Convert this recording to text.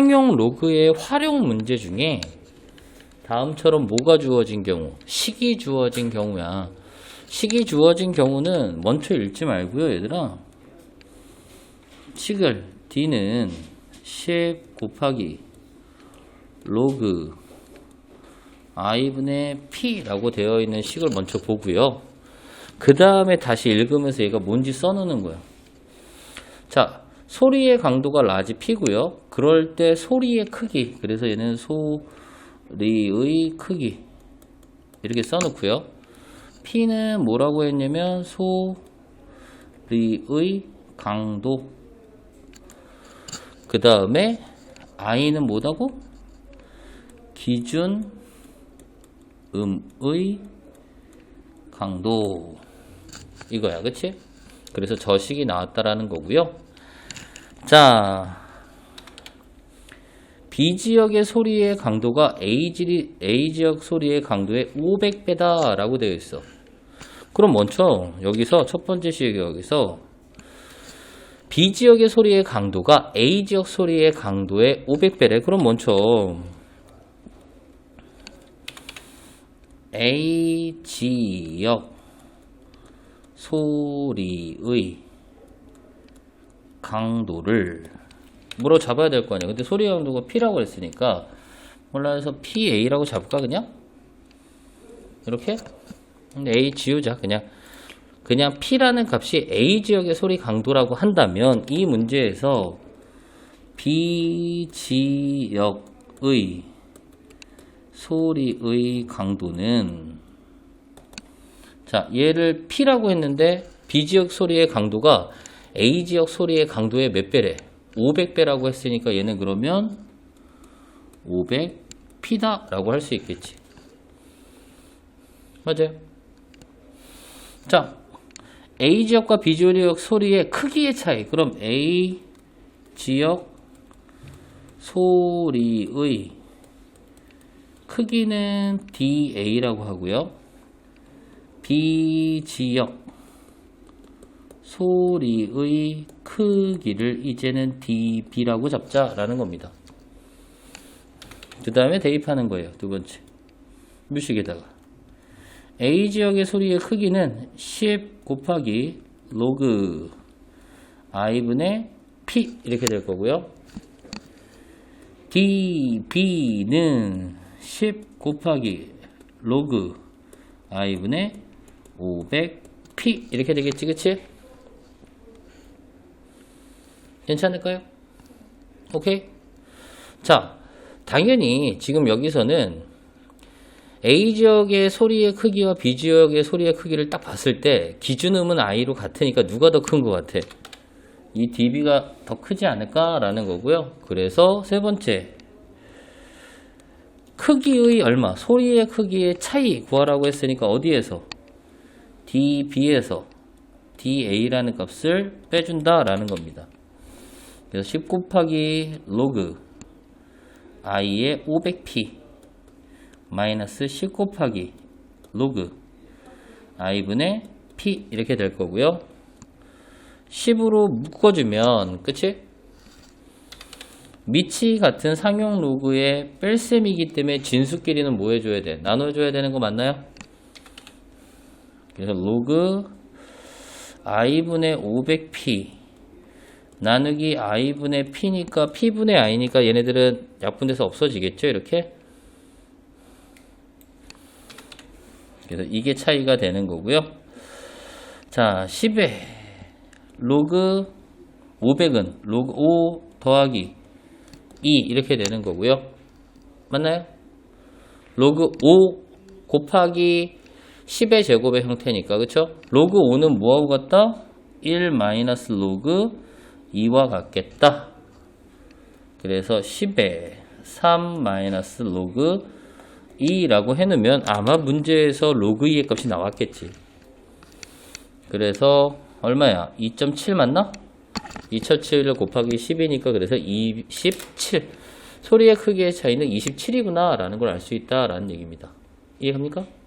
상용 로그의 활용 문제 중에 다음처럼 뭐가 주어진 경우? 식이 주어진 경우야. 식이 주어진 경우는 먼저 읽지 말고요 얘들아. 식을 D는 10 곱하기 로그 i분의 p라고 되어 있는 식을 먼저 보고요. 그 다음에 다시 읽으면서 얘가 뭔지 써놓는 거야. 자 소리의 강도가 라지 P고요 그럴 때 소리의 크기 그래서 얘는 소리의 크기 이렇게 써놓고요 P는 뭐라고 했냐면 소리의 강도 그 다음에 I는 뭐다고? 기준 음의 강도 이거야 그치? 그래서 저식이 나왔다라는 거고요 자 B지역의 소리의 강도가 A지, A지역 소리의 강도의 500배다 라고 되어 있어. 그럼 먼저 여기서 첫 번째 시에 여기서 B지역의 소리의 강도가 A지역 소리의 강도의 500배래. 그럼 먼저 A지역 소리의 강도를 뭐로 잡아야 될 거 아니야. 근데 소리 강도가 P라고 했으니까 몰라서 PA라고 잡을까 그냥? 이렇게? 근데 A 지우자 그냥 그냥 P라는 값이 A 지역의 소리 강도라고 한다면 이 문제에서 B 지역의 소리의 강도는 자 얘를 P라고 했는데 B 지역 소리의 강도가 A 지역 소리의 강도의 몇 배래? 500배라고 했으니까 얘는 그러면 500P다 라고 할 수 있겠지. 맞아요? 자 A 지역과 B 지역 소리의 크기의 차이. 그럼 A 지역 소리의 크기는 DA라고 하고요. B 지역 소리의 크기를 이제는 dB라고 잡자라는 겁니다. 그 다음에 대입하는 거예요. 두 번째. 뮤식에다가. A 지역의 소리의 크기는 10 곱하기 로그 i분의 p 이렇게 될 거고요. dB는 10 곱하기 로그 i분의 500p 이렇게 되겠지, 그치? 괜찮을까요? 오케이? 자, 당연히 지금 여기서는 A 지역의 소리의 크기와 B 지역의 소리의 크기를 딱 봤을 때 기준음은 I로 같으니까 누가 더 큰 것 같아? 이 dB가 더 크지 않을까라는 거고요. 그래서 세 번째 크기의 얼마? 소리의 크기의 차이 구하라고 했으니까 어디에서? dB에서 dA라는 값을 빼준다라는 겁니다. 그래서 10 곱하기 로그 i의 500p 마이너스 10 곱하기 로그 i분의 p 이렇게 될 거고요. 10으로 묶어주면 그치? 미치 같은 상용 로그의 뺄셈이기 때문에 진수끼리는 뭐 해줘야 돼? 나눠줘야 되는 거 맞나요? 그래서 로그 i분의 500p 나누기 i분의 p니까 p분의 i니까 얘네들은 약분돼서 없어지겠죠 이렇게 그래서 이게 차이가 되는 거고요 자 10에 로그 500은 로그 5 더하기 2 이렇게 되는 거고요 맞나요? 로그 5 곱하기 10의 제곱의 형태니까 그쵸? 로그 5는 뭐하고 같다? 1 마이너스 로그 2와 같겠다. 그래서 10에 3 마이너스 로그 2라고 해놓으면 아마 문제에서 로그 2의 값이 나왔겠지. 그래서 얼마야? 2.7 맞나? 2.7 곱하기 10이니까 그래서 27. 소리의 크기의 차이는 27이구나 라는 걸 알 수 있다 라는 얘기입니다. 이해갑니까?